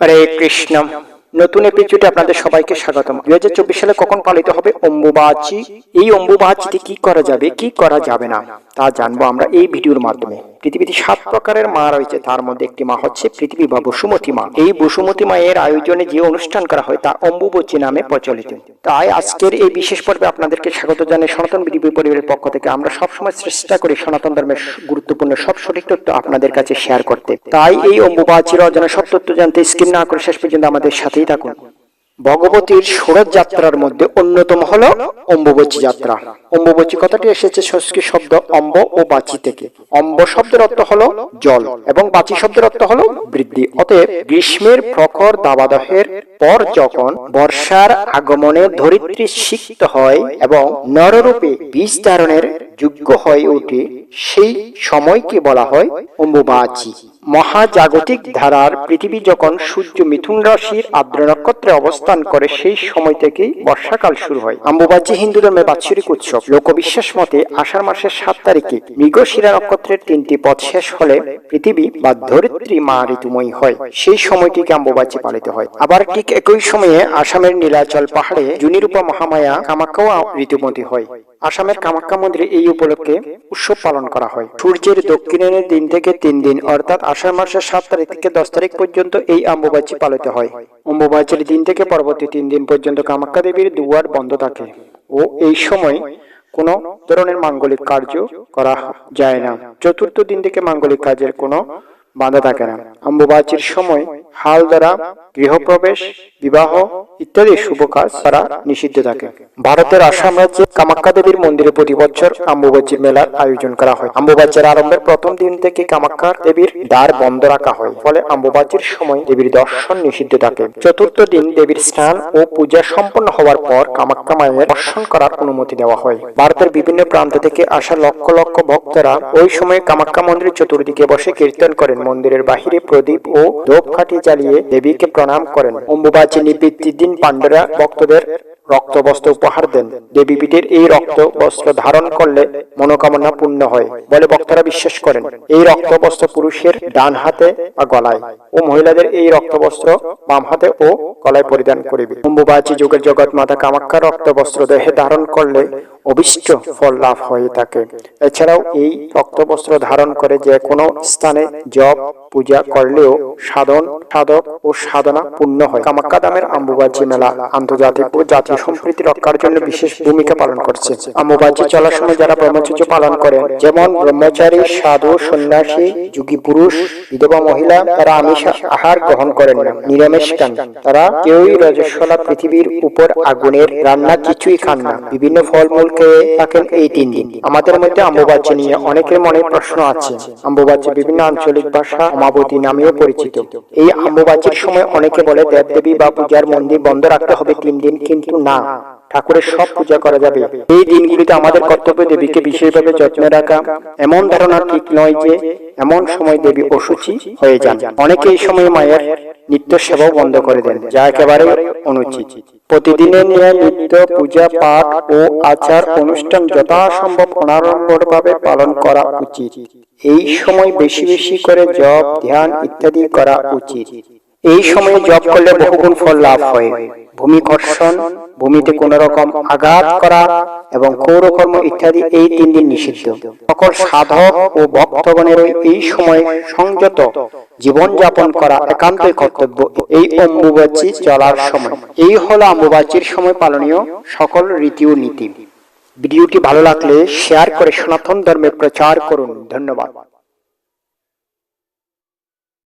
হরে কৃষ্ণ। নতুন এপিসোডে আপনাদের সবাইকে স্বাগতম। দুই হাজার চব্বিশ সালে কখন পালিত হবে অম্বুবাচী? এই অম্বুবাচীতে কি করা যাবে, কি করা যাবে না, তা জানব আমরা এই ভিডিওর মাধ্যমে। পৃথিবীতে সাত প্রকারের মা রয়েছে। তার মধ্যে একটি মা হচ্ছে পৃথিবী বা বসুমতী মা। এই বসুমতী মায়ের আয়োজনে যে অনুষ্ঠান করা হয়, তা অম্বুবচী নামে প্রচলিত। তাই আজকের এই বিশেষ পর্বে আপনাদেরকে স্বাগত জানাই সনাতন বিধি পরিবারের পক্ষ থেকে আমরা সবসময় চেষ্টা করি সনাতন ধর্মের গুরুত্বপূর্ণ সব সঠিক তথ্য আপনাদের কাছে শেয়ার করতে। তাই এই অম্বুবাচীর অজানা সব তথ্য জানতে স্কিম না করে শেষ পর্যন্ত আমাদের সাথেই থাকুন। ভগবতীর সুরত যাত্রার মধ্যে অন্যতম হল অম্বুবচী যাত্রা। অম্বুবচী কথাটি এসেছে সংস্কৃত শব্দ অম্ব ও বাচি থেকে। অম্ব শব্দের অর্থ হল জল এবং বাচি শব্দের অর্থ হল বৃদ্ধি। অতএব গ্রীষ্মের প্রখর দাবাদহের পর যখন বর্ষার আগমনে ধরিত্রী সিক্ত হয় এবং নররূপে বীজ ধারণের যোগ্য হয়ে ওঠে, সেই সময়কে বলা হয় অম্বুবাচী। মহাজাগতিক ধারার পৃথিবী যখন সূর্য মিথুন রাশির আর্দ্র নক্ষত্রে অবস্থান করে, সেই সময় থেকেই বর্ষাকাল শুরু হয়। অম্বুবাচী হিন্দু ধর্মের বাৎসরিক উৎসব। লোকবিশ্বাস মতে, আষাঢ় মাসের সাত তারিখে মৃগশিরা নক্ষত্রের তিনটি পথ শেষ হলে পৃথিবী বা ধরিত্রী মা ঋতুময়ী হয়। সেই সময়টিকে অম্বুবাচী পালিত হয়। আবার ঠিক একই সময়ে আসামের নীলাচল পাহাড়ে জুনিরূপা মহামায়া কামাখ্যাও ঋতুমতী হয়। আসামের কামাখ্যা মন্দিরে এই উপলক্ষে উৎসব পালন করা হয়। সূর্যের দক্ষিণের দিন থেকে তিন দিন, অর্থাৎ আষাঢ় মাসের সাত তারিখ থেকে দশ তারিখ পর্যন্ত এই অম্বুবাচী পালিত হয়। অম্বুবাচীর দিন থেকে পরবর্তী তিন দিন পর্যন্ত কামাখ্যা দেবীর দুয়ার বন্ধ থাকে ও এই সময় কোনো ধরনের মাঙ্গলিক কার্য করা যায় না। চতুর্থ দিন থেকে মাঙ্গলিক কাজের কোনো বাধা থাকে না। অম্বুবাচীর সময় হাল দ্বারা গৃহপ্রবেশ বিবাহ ইত্যাদি শুভ কাজ করা নিষিদ্ধ থাকে। ভারতের আসাম রাজ্যে কামাখ্যা দেবীর মন্দিরে প্রতি বছর আম্বুবাচীর মেলার আয়োজন করা হয়। আম্বুবাচীর আরম্ভের প্রথম দিন থেকে কামাখ্যা দেবীর দ্বার বন্ধ রাখা হয়। ফলে আম্বুবাচীর সময় দেবীর দর্শন নিষিদ্ধ থাকে। চতুর্থ দিন দেবীর স্নান ও পূজা সম্পন্ন হওয়ার পর কামাখ্যা মায়ের দর্শন করার অনুমতি দেওয়া হয়। ভারতের বিভিন্ন প্রান্ত থেকে আসা লক্ষ লক্ষ ভক্তরা ওই সময় কামাখ্যা মন্দিরের চতুর্দিকে বসে কীর্তন করেন। মন্দিরের বাহিরে প্রদীপ ও ধূপকাঠি জ্বালিয়ে দেবীকে প্রণাম করেন। অম্বুবাচী নিবৃত্তির দিন পাণ্ডরা ভক্তদের রক্তবস্ত্র উপহার দেন। দেবী এই রক্ত বস্ত্র ধারণ করলে মনোকামনা পূর্ণ হয় বলে বক্তারা বিশ্বাস করেন। এই রক্ত বস্ত্র পুরুষের ডান হাতে বা গলায় ও মহিলাদের এই রক্ত বস্ত্র বাম হাতে ও গলায় পরিধান করিবে। অম্বুবাচী যুগের জগৎ মাতা কামাক্ষা রক্ত বস্ত্র দেহে ধারণ করলে অভিষ্ট ফল লাভ হয়ে থাকে। এছাড়াও এই রক্ত বস্ত্র ধারণ করে যে কোনো স্থানে জপ, পূজা করলেও সাধন, সাধক ও সাধনা পূর্ণ হয়। কামাখ্যা দামের আম্বুবাচী মেলা আন্তর্জাতিক ও জাতীয় সম্প্রীতি রক্ষার জন্য বিশেষ ভূমিকা পালন করছে। আম্বুবাচী চলার সময় যারা ব্রহ্মচর্য পালন করেন, যেমন ব্রহ্মচারী, সাধু, সন্ন্যাসী, যুগী পুরুষ, বিধবা মহিলা, তারা আমিষ আহার গ্রহণ করেন না, নিরামিষ খান। তারা কেউই রজস্বলা পৃথিবীর উপর আগুনের রান্না কিছুই খান না। বিভিন্ন ফলমূল খেয়ে থাকেন এই তিন দিন। আমাদের মধ্যে আম্বুবাচী নিয়ে অনেকের মনে প্রশ্ন আছে। আম্বুবাচী বিভিন্ন আঞ্চলিক ভাষা অমাবতী নামেও পরিচিত। এই আম্বুবাচীর সময় অনেকে বলে, দেবদেবী বা পূজার মন্দির বন্ধ রাখতে হবে তিন দিন, কিন্তু না। ঠাকুরের সব পূজা করা যাবে। এই দিনগুলিতে আমাদের কর্তব্য দেবীকে বিশেষভাবে যত্নে রাখা। এমন ধারণা ঠিক নয় যে, এমন সময় দেবী অসুচি হয়ে যান। অনেকে এই সময় মায়ের নিত্য সেবাও বন্ধ করে দেন, যা একেবারে অনুচিত। প্রতিদিনের নিয়ে নিত্য পূজা, পাঠ ও আচার অনুষ্ঠান যথাসম্ভব অনাড়ম্বরভাবে পালন করা উচিত। এই সময় বেশি বেশি করে জপ, ধ্যান ইত্যাদি করা উচিত। এই সময়ে জপ করলে বহুগুণ ফল লাভ হয়। ভূমিকর্ষণ ভূমিতে কোন রকম আঘাত করা এবং কৌরকর্ম ইত্যাদি এই তিন দিন নিষিদ্ধ। সকল সাধক ও ভক্তগণের এই সময় সংযত জীবন যাপন করা একান্তই কর্তব্য। এই অম্বুবাচী চলার সময়। এই হলো অম্বুবাচীর সময় পালনীয় সকল রীতি ও নীতি। ভিডিওটি ভালো লাগলে শেয়ার করে সনাতন ধর্মে প্রচার করুন। ধন্যবাদ।